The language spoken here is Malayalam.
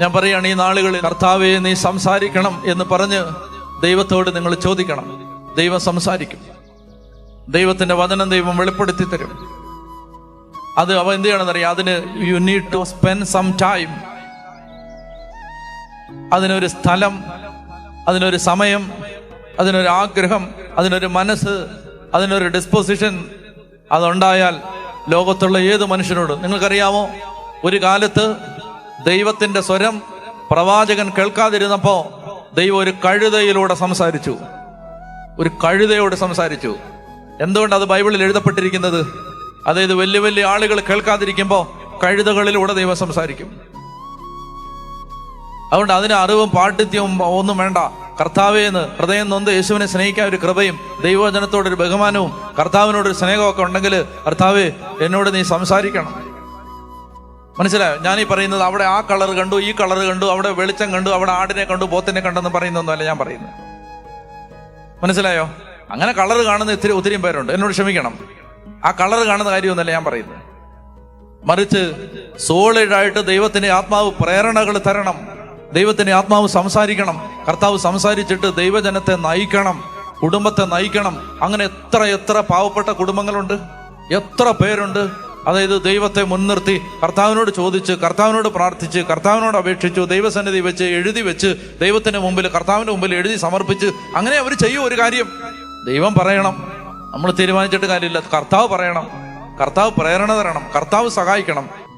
ഞാൻ പറയുകയാണ് ഈ നാളുകളിൽ കർത്താവെ നീ സംസാരിക്കണം എന്ന് പറഞ്ഞ് ദൈവത്തോട് നിങ്ങൾ ചോദിക്കണം. ദൈവം സംസാരിക്കും. ദൈവത്തിന്റെ വചനം ദൈവം വെളിപ്പെടുത്തി തരും. അത് അവ എന്ത് ചെയ്യണമെന്നറിയാം അതിന് you need to spend some time അതിനൊരു സ്ഥലം അതിനൊരു സമയം അതിനൊരു ആഗ്രഹം അതിനൊരു മനസ്സ് അതിനൊരു ഡിസ്പോസിഷൻ അതുണ്ടായാൽ ലോകത്തുള്ള ഏത് മനുഷ്യനോടും. നിങ്ങൾക്കറിയാമോ? ഒരു കാലത്ത് ദൈവത്തിന്റെ സ്വരം പ്രവാചകൻ കേൾക്കാതിരുന്നപ്പോ ദൈവം ഒരു കഴുതയിലൂടെ സംസാരിച്ചു. ഒരു കഴുതയോട് സംസാരിച്ചു. എന്തുകൊണ്ട് അത് ബൈബിളിൽ എഴുതപ്പെട്ടിരിക്കുന്നത്? അതായത് വലിയ വലിയ ആളുകൾ കേൾക്കാതിരിക്കുമ്പോൾ കഴുതകളിലൂടെ ദൈവം സംസാരിക്കും. അതുകൊണ്ട് അതിന് അറിവും പാണ്ഡിത്യവും ഒന്നും വേണ്ട. കർത്താവേന്ന് ഹൃദയം നൊന്ത് യേശുവിനെ സ്നേഹിക്കാൻ ഒരു കൃപയും ദൈവവചനത്തോടൊരു ബഹുമാനവും കർത്താവിനോടൊരു സ്നേഹമൊക്കെ ഉണ്ടെങ്കിൽ കർത്താവേ എന്നോട് നീ സംസാരിക്കണം. മനസ്സിലായോ? ഞാൻ ഈ പറയുന്നത് അവിടെ ആ കളർ കണ്ടു ഈ കളർ കണ്ടു അവിടെ വെളിച്ചം കണ്ടു അവിടെ ആടിനെ കണ്ടു പോത്തിനെ കണ്ടെന്ന് പറയുന്നൊന്നുമല്ല ഞാൻ പറയുന്നത്. മനസ്സിലായോ? അങ്ങനെ കളർ കാണുന്ന ഇത്തിരി ഒത്തിരി പേരുണ്ട്. എന്നോട് ക്ഷമിക്കണം. ആ കളർ കാണുന്ന കാര്യമൊന്നുമല്ല ഞാൻ പറയുന്നത്. മറിച്ച് സോളിഡായിട്ട് ദൈവത്തിന്റെ ആത്മാവ് പ്രേരണകൾ തരണം. ദൈവത്തിന്റെ ആത്മാവ് സംസാരിക്കണം. കർത്താവ് സംസാരിച്ചിട്ട് ദൈവജനത്തെ നയിക്കണം. കുടുംബത്തെ നയിക്കണം. അങ്ങനെ എത്ര എത്ര പാവപ്പെട്ട കുടുംബങ്ങളുണ്ട്? എത്ര പേരുണ്ട്? അതായത് ദൈവത്തെ മുൻനിർത്തി കർത്താവിനോട് ചോദിച്ച് കർത്താവിനോട് പ്രാർത്ഥിച്ച് കർത്താവിനോട് അപേക്ഷിച്ചു ദൈവസന്നിധി വെച്ച് എഴുതി വെച്ച് ദൈവത്തിന്റെ മുമ്പിൽ കർത്താവിന്റെ മുമ്പിൽ എഴുതി സമർപ്പിച്ച് അങ്ങനെ അവർ ചെയ്യും ഒരു കാര്യം. ദൈവം പറയണം. നമ്മൾ തീരുമാനിച്ചിട്ട് കാര്യമില്ല. കർത്താവ് പറയണം. കർത്താവ് പ്രേരണ തരണം. കർത്താവ് സഹായിക്കണം.